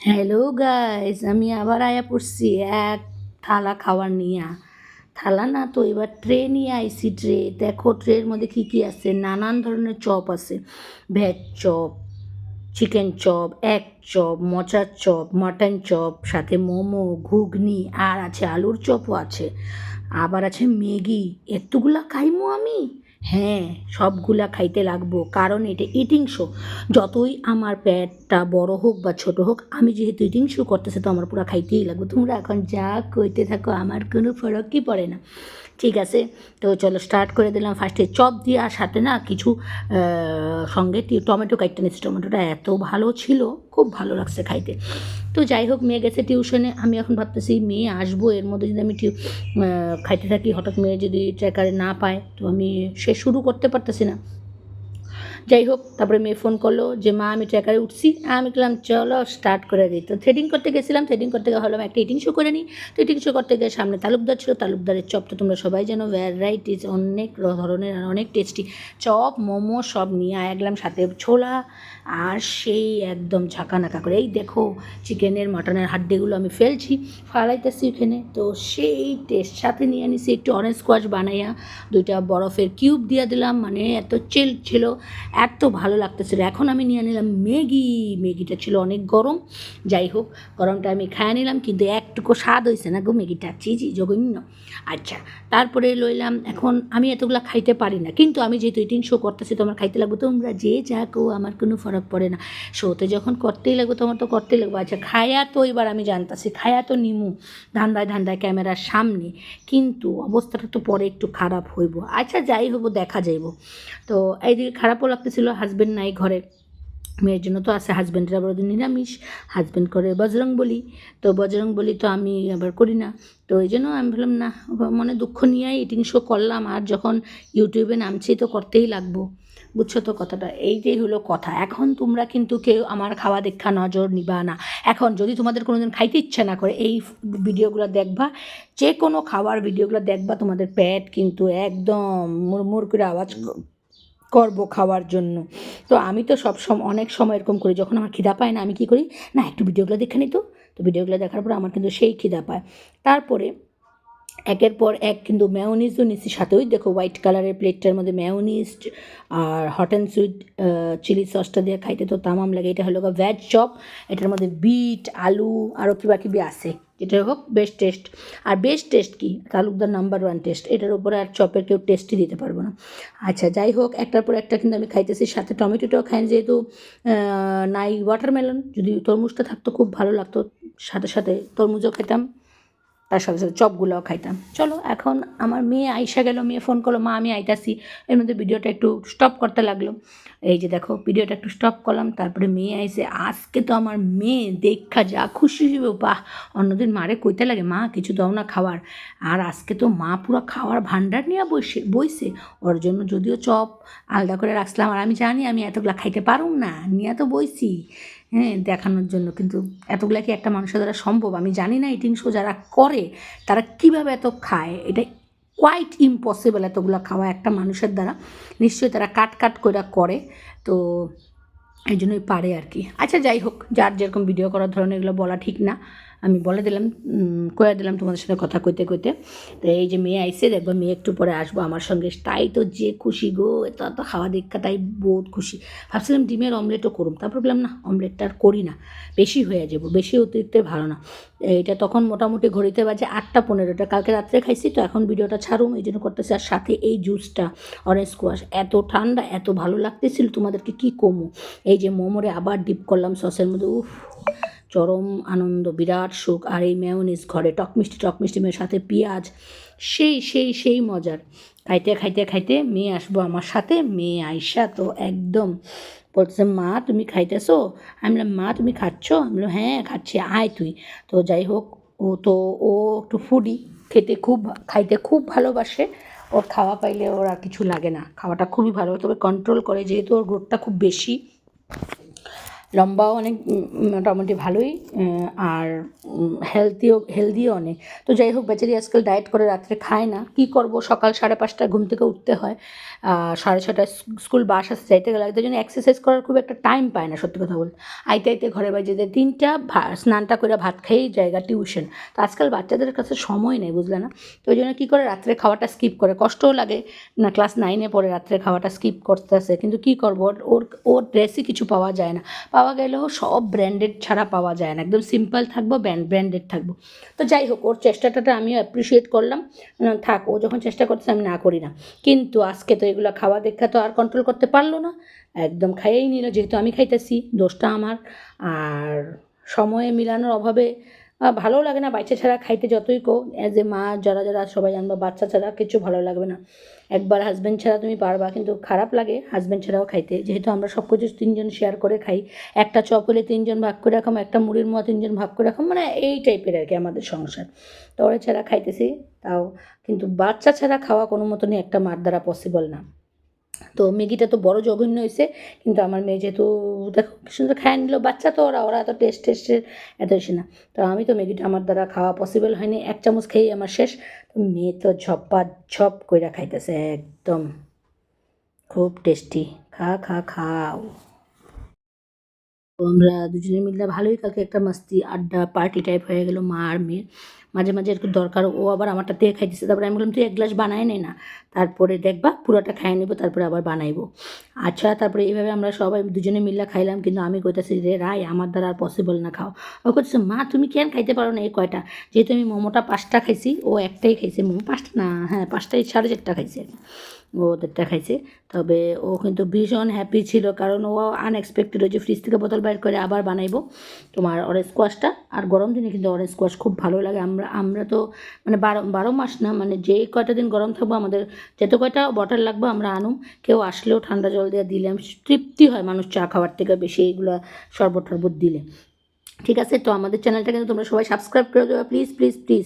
Hello guys, আমি আবার আয়া পড়ছি এক থালা খাওয়ার নিয়া। থালা না তো, এবার ট্রে নিয়ে আইসি ট্রে দেখো ট্রের মধ্যে কী কী আছে? নানান ধরনের চপ আছে। ভেজ চপ চিকেন চপ এক চপ, মচার চপ মাটন চপ, সাথে মোমো, ঘুগনি, আর আছে আলুর চপও আছে। আবার আছে ম্যাগি। এতগুলা খাইমু আমি? হ্যাঁ সবগুলা খাইতে লাগবো। কারণ এটা ইটিং শো যতই আমার পেটটা বড় হোক বা ছোট হোক, আমি যেহেতু ইটিং শো করতেছে, তো আমার পুরো খাইতেই লাগবো। তোমরা এখন যা কইতে থাকো, আমার কোনো ফরকই পড়ে না। ঠিক আছে? তো চলো স্টার্ট করে দিলাম ফার্স্টে চপ দিয়ে আর সাথে না কিছু সঙ্গে টমেটো কাটতে নিচ্ছি টমেটোটা এত ভালো ছিল, খুব ভালো লাগছে খাইতে। তো যাই হোক, মেয়ে গেছে টিউশনে। আমি এখন ভাবতেছি, মেয়ে আসব, এর মধ্যে যদি আমি টিউ খাইতে থাকি, হঠাৎ মেয়ে যদি ট্র্যাকারে না পায়, তো আমি সে শুরু করতে পারতেছি না। যাই হোক, তারপরে মেয়ে ফোন করল যে, মা, আমি ট্র্যাকারে উঠছি। আমি বললাম, চলো স্টার্ট করে দিই। তো থ্রেডিং করতে গেছিলাম থ্রেডিং করতে গিয়ে ভাবলাম, একটা ইটিং শো করে নিই। তো ইটিং শো করতে গিয়ে সামনে তালুকদার ছিল, তালুকদারের চপ তো তোমরা সবাই জানো ভ্যারাইটিস অনেক ধরনের অনেক টেস্টি চপ, মোমো সব নিয়ে আয়া গেলাম, সাথে ছোলা আর সেই একদম ঝাঁকানাকা করে, এই দেখো চিকেনের, মাটনের হাড্ডিগুলো আমি ফেলছি, ফালাইতেছি ওখানে তো সেই টেস্ট সাথে নিয়ে আনিছি একটু অরেঞ্জ স্কোয়াশ বানাইয়া, দুইটা বরফের কিউব দিয়ে দিলাম মানে এত চেল ছিল, এত ভালো লাগতেছিল। এখন আমি নিয়ে নিলাম ম্যাগি। ম্যাগিটা ছিল অনেক গরম, যাই হোক, গরমটা আমি খায় নিলাম, কিন্তু একটুকু স্বাদ হয়েছে না গো ম্যাগিটা চিজি জঘন্য। আচ্ছা তারপরে লইলাম, এখন আমি এতগুলো খাইতে পারি না, কিন্তু আমি যেহেতু ইটিং শো করতেছি, তো আমার খাইতে লাগবে, তোমরা যে যা কো আমার কোনো ফরক পড়ে না। শোতে যখন করতেই লাগবে তোমার তো করতেই লাগবে। আচ্ছা খায়া তো এবার আমি জানতাছি, খায়া তো নিমু ধান্দায় ধান্দায় ক্যামেরার সামনে। কিন্তু অবস্থাটা তো পরে একটু খারাপ হইব। আচ্ছা যাই হব দেখা যাইব। তো এইদিকে খারাপও লাগতেছিল হাজব্যান্ড নাই ঘরে। মেয়ের জন্য তো আছে হাজব্যান্ডের আবার ওদের নিরামিষ। হাজব্যান্ড করে বজরং বলি। তো বজরং বলি তো আমি আবার করি না। তো এই জন্য আমি ভাবলাম, না, মনে দুঃখ নিয়েই ইটিং শো করলাম। আর যখন ইউটিউবে নামছি তো করতেই লাগবো। বুঝছ তো কথাটা? এইটাই হলো কথা। এখন তোমরা কিন্তু কেউ আমার খাওয়া দেখা নজর নিবা না। এখন যদি তোমাদের কোনোদিন খাইতে ইচ্ছে না করে, এই ভিডিওগুলো দেখবা যে কোনো খাওয়ার ভিডিওগুলো দেখবা, তোমাদের পেট কিন্তু একদম মুড়মুড় করে আওয়াজ করব খাওয়ার জন্য। তো আমি তো সব সময় অনেক সময় এরকম করি, যখন আমার খিদা পায় না, আমি কী করি? না, একটু ভিডিওগুলো দেখে নিই তো। তো ভিডিওগুলো দেখার পর আমার কিন্তু সেই খিদা পায়। তারপরে একের পর এক কিন্তু ম্যাওনিজও নিচ্ছি। সাথে ওই দেখো হোয়াইট কালারের প্লেটটার মধ্যে ম্যাওনিজ আর হট অ্যান্ড সুইট চিলি সসটা দিয়ে খাইতে তো তামাম লাগে। এটা হলো ভেজ চপ এটার মধ্যে বিট আলু আরও কিবা কিবি আছে। যেটা হোক বেস্ট টেস্ট আর বেস্ট টেস্ট কি? তালুকদার নাম্বার ওয়ান টেস্ট এটার উপরে আর চপের কেউ টেস্টই দিতে পারব না। আচ্ছা যাই হোক, একটার পর একটা কিন্তু আমি খাইতেছি। সাথে টমেটোটাও খাই, যেহেতু নাই ওয়াটারমেলন যদি তরমুজটা থাকতো, খুব ভালো লাগতো। সাথে সাথে তরমুজও খেতাম। তার সাথে সাথে চপগুলোও খাইতাম। চলো, এখন আমার মেয়ে আইসা গেল, মেয়ে ফোন করল, মা, আমি আইতাছি। এর মধ্যে ভিডিওটা একটু স্টপ করতে লাগল। এই যে দেখো ভিডিওটা একটু স্টপ করলাম, তারপরে মেয়ে আইসে, আজকে তো আমার মেয়ে, দেখা যা খুশি হইব। বাহ, অন্যদিন মারে কইতে লাগে, মা, কিছু দাও না খাওয়ার। আর আজকে তো মা পুরো খাওয়ার ভান্ডার নিয়ে বসে, বইছে। ওর জন্য যদিও চপ আলাদা করে রাখলাম আর আমি জানি আমি এতগুলা খাইতে পারুম না, নিয়ে তো বইছি। হ্যাঁ দেখানোর জন্য। কিন্তু এতগুলা কি একটা মানুষের দ্বারা সম্ভব? আমি জানি না ইটিং শো যারা করে, তারা কীভাবে এত খায়? এটা কোয়াইট ইম্পসিবল এতগুলো খাওয়া একটা মানুষের দ্বারা। নিশ্চয়ই তারা কাট কাট করে করে, তো এই জন্যই পারে আর কি। আচ্ছা যাই হোক, যার যেরকম ভিডিও করার ধরনের এগুলো বলা ঠিক না। আমি বলে দিলাম কয়ে দিলাম তোমাদের সাথে কথা কইতে কইতে। তো এই যে মেয়ে আইসে দেখব মেয়ে একটু পরে আসব আমার সঙ্গে। তাই তো যে খুশি গো, এত এত খাওয়া দেখা তাই বহুত খুশি। ভাবছিলাম ডিমের অমলেটও করুম তারপর বললাম না, অমলেটটা আর করি না, বেশি হয়ে যাব, বেশি অতিরিক্ত ভালো না। এটা তখন মোটামুটি ঘড়িতে বাজে আটটা পনেরোটা, কালকে রাত্রে খাইছি তো এখন ভিডিওটা ছাড়ুম, এই জন্য করতেছি আর সাথে এই জুসটা অরেঞ্জ স্কোয়াশ এত ঠান্ডা, এত ভালো লাগতেছিল তোমাদেরকে, কি কমু? এই যে মোমোরে আবার ডিপ করলাম সসের মধ্যে, উফ। চরম আনন্দ, বিরাট সুখ আর এই ম্যায়োনিজ ঘরে, টক মিষ্টি টক মিষ্টি মেয়ের সাথে পেঁয়াজ, সেই সেই সেই মজার। খাইতে খাইতে খাইতে মেয়ে আসব আমার সাথে, মেয়ে আইসা তো একদম বলছে মা, তুমি খাইতেছো? আমি বললাম, মা, তুমি খাচ্ছ? আমি বললাম হ্যাঁ খাচ্ছি, আয় তুই। তো যাই হোক, ও তো, ও একটু ফুডি খেতে খুব, খাইতে খুব ভালোবাসে। ওর খাওয়া পাইলে ওর আর কিছু লাগে না, খাওয়াটা খুবই ভালো, তবে কন্ট্রোল করে, যেহেতু ওর গ্রোথটা খুব বেশি। লম্বাও অনেক মোটামুটি ভালোই আর হেলদিও হেলদিও অনেক। তো যাই হোক, বেচারি আজকাল ডায়েট করে রাত্রে খায় না। কি করব? সকাল সাড়ে পাঁচটায় ঘুম থেকে উঠতে হয়। সাড়ে ছটায় স্কুল বাস আসতে যাইতে গেলে তাই জন্য এক্সারসাইজ করার খুব একটা টাইম পায় না, সত্যি কথা বলতে। আইতে আইতে ঘরে বাজে যে তিনটা স্নানটা করে ভাত খেয়েই জায়গা টিউশন তো আজকাল বাচ্চাদের কাছে সময় নেই, বুঝলে না? তো ওই জন্য কী করে? রাত্রে খাওয়াটা স্কিপ করে। কষ্টও লাগে না ক্লাস নাইনে পরে রাত্রে খাওয়াটা স্কিপ করতেছে। কিন্তু কী করব? ওর ওর ড্রেসই কিছু পাওয়া যায় না। পাওয়া গেলেও সব ব্র্যান্ডেড ছাড়া পাওয়া যায় না। একদম সিম্পল থাকব ব্র্যান্ড ব্র্যান্ডেড থাকব। তো যাই হোক, ওর চেষ্টাটা আমিও অ্যাপ্রিসিয়েট করলাম। থাক, ও যখন চেষ্টা করতেছে আমি না করি না। কিন্তু আজকে তো এগুলো খাওয়া দেখা তো আর কন্ট্রোল করতে পারল না। একদম খাইয়েই নিল, যেহেতু আমি খাইতেছি, দোষটা আমার। আর সময়ে মিলানোর অভাবে ভালোও লাগে না, বাচ্চা ছাড়া খাইতে যতই কো অ্যাজ এ মা, যারা যারা সবাই জানবা, বাচ্চা ছাড়া কিছু ভালো লাগবে না। একবার হাজব্যান্ড ছাড়া তুমি পারবা, কিন্তু খারাপ লাগে হাজব্যান্ড ছাড়াও খাইতে। যেহেতু আমরা সব কিছু তিনজন শেয়ার করে খাই, একটা চপ হলে তিনজন ভাগ করে রাখাম একটা মুড়ির মতো তিনজন ভাগ করে রাখাম মানে এই টাইপের আর কি আমাদের সংসার। তো ওরা ছাড়া খাইতেছি, তাও, কিন্তু বাচ্চা ছাড়া খাওয়া কোনো মতনই একটা মার দ্বারা পসিবল না। তো ম্যাগিটা তো বড় জঘন্য হয়েছে, কিন্তু আমার মেয়ে যেহেতু, দেখো সুন্দর খায় নিল, বাচ্চা তো ওরা ওরা এত টেস্ট টেস্টের এত এসে না। তো আমি তো ম্যাগিটা আমার দ্বারা খাওয়া পসিবল হয়নি, এক চামচ খেয়েই আমার শেষ। তো মেয়ে তো ঝপ্পা ঝপ কইরা খাইতেছে একদম। খুব টেস্টি খা খা, খাও। আমরা দুজনে মিলে ভালোই কালকে একটা মাস্তি আড্ডা পার্টি টাইপ হয়ে গেল মা আর মেয়ের মাঝে মাঝে একটু দরকার, ও আবার আমারটা দিয়ে খাই খাইতেছে। তারপরে আমি বললাম, তুই এক গ্লাস বানাই নে না। তারপরে দেখবা পুরোটা খাই নেব, তারপরে আবার বানাইবো। আচ্ছা তারপরে এইভাবে আমরা সবাই দুজনে মিল্লা খাইলাম, কিন্তু আমি কইতাছি রে রায় আমার দ্বারা আর পসিবল না, খাও। ও কইতেছে, মা, তুমি কেন খাইতে পারো না? এই কয়টা। যেহেতু আমি মোমোটা পাঁচটা খাইছি, ও একটাই খাইছে, মোমো পাঁচটা না হ্যাঁ পাঁচটাই সাড়ে চারটা খাইছে ও ওদেরটা খাইছে। তবে ও কিন্তু ভীষণ হ্যাপি ছিল, কারণ ও আনএক্সপেক্টেড হয়েছে ফ্রিজ থেকে বোতল বাইর করে আবার বানাইবো। তোমার অরেঞ্জ স্কোয়াশটা আর গরম দিনে কিন্তু অরেঞ্জ স্কোয়াশ খুব ভালো লাগে। আমরা আমরা তো মানে বারো বারো মাস না মানে যে কয়টা দিন গরম থাকব আমাদের, যত কয়টা বটার লাগবে আমরা আনুম। কেউ আসলেও ঠান্ডা জল দিয়ে দিলাম তৃপ্তি হয় মানুষ চা খাওয়ার থেকে বেশি এইগুলো শরবত টরবত দিলে। ঠিক আছে? তো আমাদের চ্যানেলটা কিন্তু তোমরা সবাই সাবস্ক্রাইব করে দেবে প্লিজ প্লিজ প্লিজ